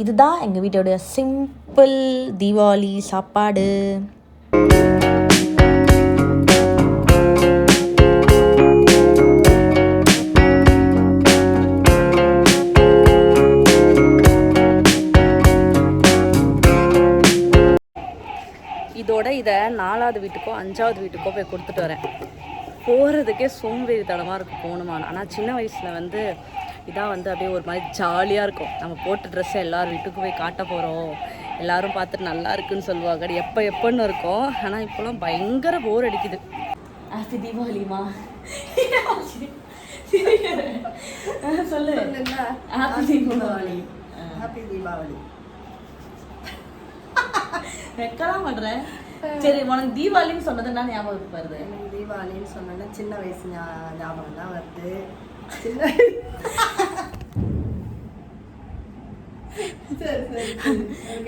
இதுதான் எங்கள் வீட்டோடைய சிம்பிள் தீபாவளி சாப்பாடு. இதோட இதை நாலாவது வீட்டுக்கோ அஞ்சாவது வீட்டுக்கோ போய் கொடுத்துட்டு வரேன். போகிறதுக்கே சோம்பேறித்தனமாக இருக்கும் போகணுமான ஆனால் சின்ன வயசில் வந்து இதான் வந்து அப்படியே ஒரு மாதிரி ஜாலியாக இருக்கும். நம்ம போட்ட ட்ரெஸ்ஸை எல்லார் வீட்டுக்கும் போய் காட்ட போகிறோம் எல்லாரும் பார்த்துட்டு நல்லா இருக்குன்னு சொல்லுவாங்க. எப்போ எப்போன்னு இருக்கும். ஆனால் இப்போலாம் பயங்கர போர் அடிக்குது. ஹாப்பி தீபாவளிமா சொல்லு. ஹாப்பி தீபாவளி. ஹாப்பி தீபாவளி. வெக்கலாம் பண்றேன் சரி உனக்கு தீபாவளின்னு சொன்னது என்ன ஞாபகம் வருது? தீபாவளின்னு சொன்னோன்னா சின்ன வயசு ஞாபகம் தான் வருது.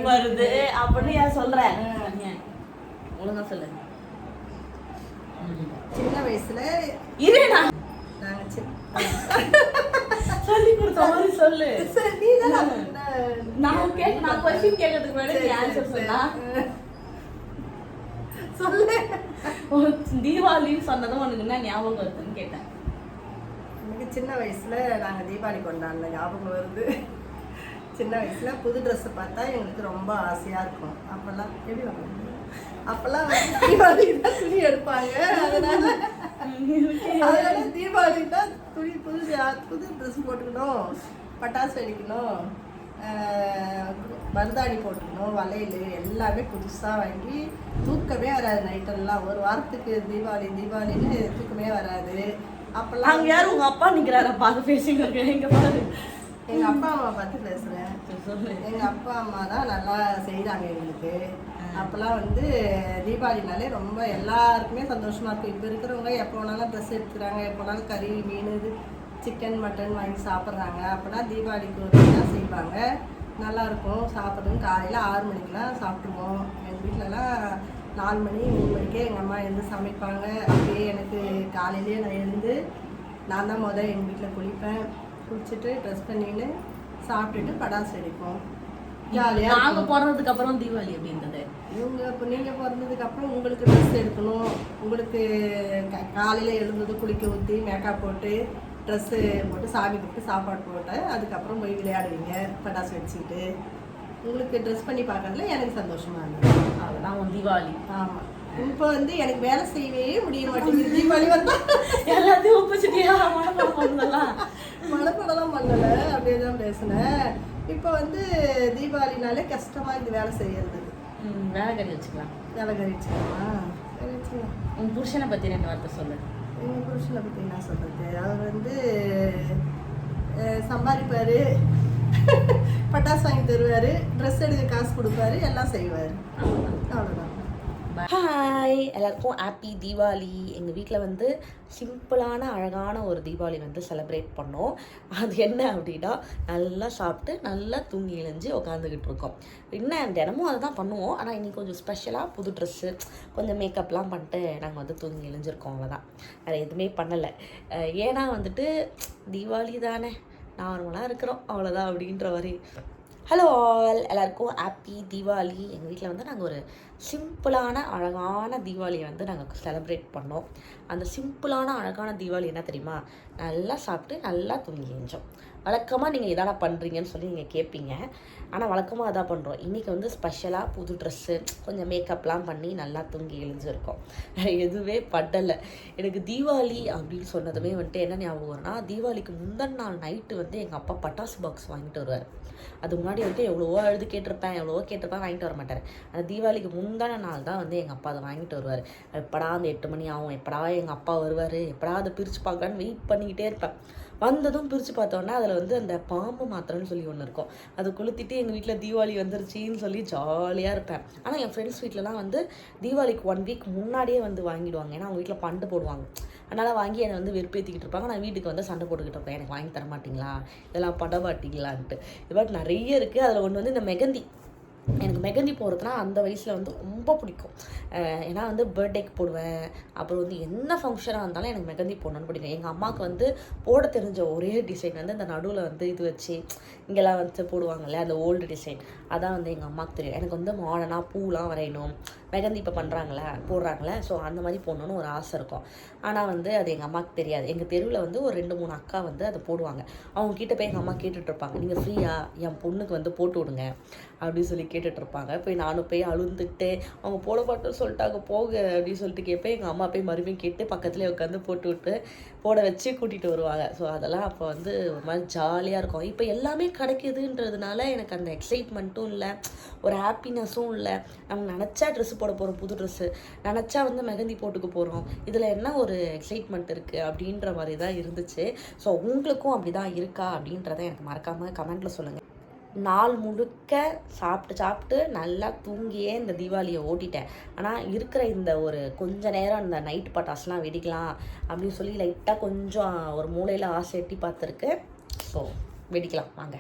வருது. அப்படின்னு ஏன் சொல்றேன்? ஒழுங்கா சொல்லு. சின்ன வயசுல இரு நான் நாங்க சின்ன சொல்லி கொடுத்த மாதிரி சொல்லு. சரி நீ தான் நான் கேட்க நான் கொஸ்டின் கேட்கறதுக்கு முன்னாடி நீ ஆன்சர் சொன்னா? சொல்லு. தீபாவளின்னு சொன்னதும் உனக்கு என்ன ஞாபகம் வருதுன்னு கேட்டேன். எனக்கு சின்ன வயசில் நாங்கள் தீபாவளி கொண்டாடின ஞாபகம் வருது. சின்ன வயசில் புது ட்ரெஸ்ஸை பார்த்தா எங்களுக்கு ரொம்ப ஆசையாக இருக்கும். அப்போல்லாம் எப்படி வாங்க அப்போல்லாம் தீபாவளி தான் துணி எடுப்பாங்க. அதனால அதனால தீபாவளி தான் துணி புது புது ட்ரெஸ் போட்டுக்கணும் பட்டாசு வெடிக்கணும் மருதாணி போட்டுக்கணும் வளையல் எல்லாமே புதுசாக வாங்கி தூக்கமே வராது நைட்டெல்லாம் ஒரு வாரத்துக்கு தீபாவளி தீபாவளின்னு தூக்கமே வராது. அப்பெல்லாம் அங்க யாரு உங்க அப்பா நிக்கிறாரா? பார்த்து இருக்கேன். எங்க பாரு. எங்க அப்பா அம்மா பார்த்து பேசுறேன். எங்க அப்பா அம்மா தான் நல்லா செய்றாங்க எங்களுக்கு. அப்பெல்லாம் வந்து தீபாவளினாலே ரொம்ப எல்லாருக்குமே சந்தோஷமா இருக்கும். இப்போ இருக்கிறவங்க எப்போ வேணாலும் ட்ரெஸ் எடுத்துக்கிறாங்க எப்போ வேணாலும் கறி மீன் இது சிக்கன் மட்டன் வாங்கி சாப்பிட்றாங்க. அப்போனா தீபாவளிக்கு ஒரு இதெல்லாம் செய்வாங்க. நல்லா இருக்கும். சாப்பிட்றது காலையில் ஆறு மணிக்கெலாம் சாப்பிட்ருவோம் எங்கள் வீட்டிலலாம் நாலு மணி மூணு மணிக்கே எங்கள் அம்மா எழுந்து சமைப்பாங்க. அப்படியே எனக்கு காலையிலேயே நான் எழுந்து நான் தான் முதல் எங்கள் வீட்டில் குளிப்பேன். குளிச்சுட்டு ட்ரெஸ் பண்ணின்னு சாப்பிட்டுட்டு படாசு வெடிப்போம். ஜாலியாக நாங்க பிறந்ததுக்கு அப்புறம் தீபாவளி இருந்தது? இவங்க இப்போ நீங்கள் பிறந்ததுக்கு அப்புறம் உங்களுக்கு ட்ரெஸ் எடுக்கணும். உங்களுக்கு காலையில் எழுந்தது குளிக்க ஊற்றி மேக்கப் போட்டு ட்ரெஸ்ஸு போட்டு சாமி கும்பிட்டு சாப்பாடு போட்டு அதுக்கப்புறம் போய் விளையாடுவீங்க. பட்டாசு வச்சுக்கிட்டு உங்களுக்கு ட்ரெஸ் பண்ணி பார்க்கறதுல எனக்கு சந்தோஷமா இருந்தது. அவ்வளவுதான் உன் தீபாவளி. ஆமாம் இப்போ வந்து எனக்கு வேலை செய்யவே முடிய மாட்டேங்குது. தீபாவளி வந்தா எல்லாத்தையும் ஒப்பிச்சிட்டியா மனப்படம் பண்ணலாம் மனப்படலாம் பண்ணலை அப்படியே தான் பேசினேன். இப்போ வந்து தீபாவளினாலே கஷ்டமாக இந்த வேலை செய்யறது. வேலை கறி வச்சுக்கலாம். வேலை சரி வச்சுக்கலாம். உன் புருஷனை பத்தி ரெண்டு வார்த்தை சொல்லு. எங்கள் புருஷனை பற்றி என்ன சொல்கிறது அவர் வந்து சம்பாதிப்பாரு. பட்டாசு வாங்கி தருவார் ட்ரெஸ் எடுக்க காசு கொடுப்பாரு எல்லாம் செய்வார். அவ்வளோதான் ஹாய் எல்லாருக்கும் ஹாப்பி தீபாவளி. எங்கள் வீட்டில் வந்து சிம்பிளான அழகான ஒரு தீபாவளி வந்து செலிப்ரேட் பண்ணோம். அது என்ன அப்படின்னா நல்லா சாப்பிட்டு நல்லா தூங்கி எழுஞ்சு உட்காந்துக்கிட்டு இருக்கோம். என்ன தினமும் அதை தான் பண்ணுவோம். ஆனால் இன்னைக்கு கொஞ்சம் ஸ்பெஷலாக புது ட்ரெஸ்ஸு கொஞ்சம் மேக்கப்லாம் பண்ணிட்டு நாங்கள் வந்து தூங்கி எழுஞ்சிருக்கோம் அவ்வளோதான் வேறு எதுவுமே பண்ணலை. ஏன்னா வந்துட்டு தீபாவளி தானே. நார்மலாக இருக்கிறோம். அவ்வளோதான் அப்படின்ற மாதிரி. ஹலோ ஆல் எல்லாருக்கும் ஹாப்பி தீபாவளி. எங்கள் வீட்டில் வந்து நாங்கள் ஒரு சிம்பிளான அழகான தீபாவளியை வந்து நாங்கள் செலிப்ரேட் பண்ணோம். அந்த சிம்பிளான அழகான தீபாவளி என்ன தெரியுமா? நல்லா சாப்பிட்டு நல்லா தூங்கி எழுந்தோம் வழக்கமாக நீங்கள் இதான பண்ணுறீங்கன்னு சொல்லி நீங்கள் கேட்பீங்க ஆனால் வழக்கமாக அதான் பண்ணுறோம் இன்றைக்கி வந்து ஸ்பெஷலாக புது ட்ரெஸ்ஸு கொஞ்சம் மேக்கப்லாம் பண்ணி நல்லா தூங்கி எழுந்திருக்கோம். வேறு எதுவுமே படலை. எனக்கு தீபாவளி அப்படின்னு சொன்னதுமே வந்துட்டு என்ன ஞாபகம் வரும்னா தீபாவளிக்கு முந்தன நாள் நைட்டு வந்து எங்கள் அப்பா பட்டாசு பாக்ஸ் வாங்கிட்டு வருவார். அது முன்னாடி வந்துட்டு எவ்வளவோ அழுது கேட்டிருப்பேன் எவ்வளவோ கேட்டிருப்பேன் வாங்கிட்டு வர மாட்டார். அந்த தீபாவளிக்கு முந்தான நாள் தான் வந்து எங்கள் அப்பா அதை வாங்கிட்டு வருவார். எப்படா அந்த எட்டு மணி ஆகும் எப்படா எங்கள் அப்பா வருவார் எப்படா அதை பிரித்து பார்க்கலான்னு வெயிட் பண்ணிக்கிட்டே இருப்பேன். வந்ததும் பிரித்து பார்த்தோன்னா அதில் வந்து அந்த பாம்பு மாத்திரம்னு சொல்லி ஒன்று இருக்கும். அது கொளுத்திட்டு எங்கள் வீட்டில் தீபாவளி வந்துருச்சின்னு சொல்லி ஜாலியாக இருப்பேன். ஆனால் என் ஃப்ரெண்ட்ஸ் வீட்டிலலாம் வந்து தீபாவளிக்கு ஒன் வீக் முன்னாடியே வந்து வாங்கிடுவாங்க. ஏன்னா அவங்க வீட்டில் பண்டு போடுவாங்க. அதனால் வாங்கி என்னை வந்து வெறுப்பேற்றிக்கிட்டு இருப்பாங்க. நான் வீட்டுக்கு வந்து சண்டை போட்டுக்கிட்டு இருப்பேன். எனக்கு வாங்கி தர மாட்டிங்களா? இதெல்லாம் பட மாட்டீங்களான்ட்டு இது மாதிரி நிறைய இருக்குது அதில் ஒன்று வந்து இந்த மெகந்தி. எனக்கு மெகந்தி போடுறதுனா அந்த வயசில் வந்து ரொம்ப பிடிக்கும். ஏன்னா வந்து பர்த்டேக்கு போடுவேன். அப்புறம் வந்து என்ன ஃபங்க்ஷனாக இருந்தாலும் எனக்கு மெகந்தி போடணும்னு பிடிக்கும். எங்கள் அம்மாவுக்கு வந்து போட தெரிஞ்ச ஒரே டிசைன் வந்து இந்த நடுவில் வந்து இது வச்சு இங்கெல்லாம் வந்து போடுவாங்கல்ல அந்த ஓல்டு டிசைன் அதான் வந்து எங்கள் அம்மாவுக்கு தெரியும். எனக்கு வந்து மாடர்னாக பூலாம் வரையணும். மெகந்தி இப்போ பண்ணுறாங்களா போடுறாங்களே? ஸோ அந்த மாதிரி போடணும்னு ஒரு ஆசை இருக்கும். ஆனால் வந்து அது எங்கள் அம்மாவுக்கு தெரியாது. எங்கள் தெருவில் வந்து ஒரு ரெண்டு மூணு அக்கா வந்து அதை போடுவாங்க. அவங்க கிட்ட போய் எங்கள் அம்மா கேட்டுட்ருப்பாங்க. நீங்கள் ஃப்ரீயா? என் பொண்ணுக்கு வந்து போட்டு விடுங்க. அப்படின்னு சொல்லி கேட்டுட்ருப்பாங்க. போய் நானும் போய் அழுந்துட்டு அவங்க போட மாட்டோம்னு சொல்லிட்டாங்க போக அப்படின்னு சொல்லிட்டு கேட்பேன் எங்கள் அம்மா போய் மறுபடியும் கேட்டு பக்கத்துலேயே உட்காந்து போட்டு விட்டு போட வச்சு கூட்டிகிட்டு வருவாங்க. ஸோ அதெல்லாம் அப்போ வந்து ஒரு மாதிரி ஜாலியாக இருக்கும். இப்போ எல்லாமே கிடைக்குதுன்றதுனால எனக்கு அந்த எக்ஸைட்மெண்ட்டும் இல்லை ஒரு ஹாப்பினஸும் இல்லை. நம்ம நினச்சா ட்ரெஸ் போட போகிறோம் புது ட்ரெஸ்ஸு நினச்சா வந்து மெகந்தி போட்டுக்க போகிறோம் இதில் என்ன ஒரு எக்ஸைட்மெண்ட் இருக்குது அப்படின்ற மாதிரி தான் இருந்துச்சு. ஸோ உங்களுக்கும் அப்படி தான் இருக்கா அப்படின்றத எனக்கு மறக்காமல் கமெண்ட்டில் சொல்லுங்கள் நாள் முழுக்க சாப்பிட்டு சாப்பிட்டு நல்லா தூங்கியே இந்த தீபாவளியை ஓட்டிட்டேன். ஆனால் இருக்கிற இந்த ஒரு கொஞ்ச நேரம் இந்த நைட் பட்டாசுலாம் வெடிக்கலாம் அப்படின்னு சொல்லி லைட்டாக கொஞ்சம் ஒரு மூலையில் ஆசை எட்டி பார்த்துருக்கு. ஸோ வெடிக்கலாம். வாங்க.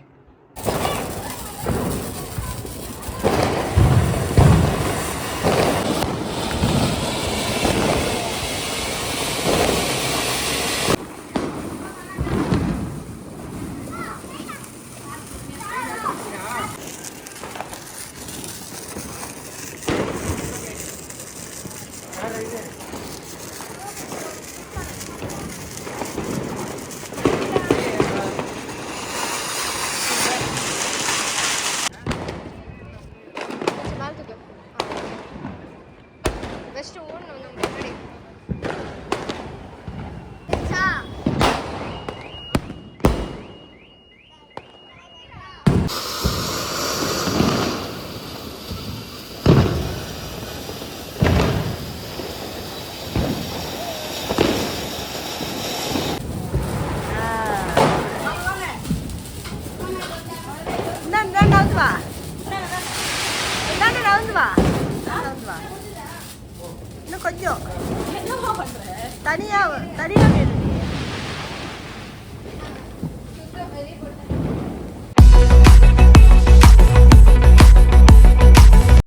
stone இன்னும் கொஞ்சம் தனியா தனியா நில்லு நீ. வெளியே போட்டு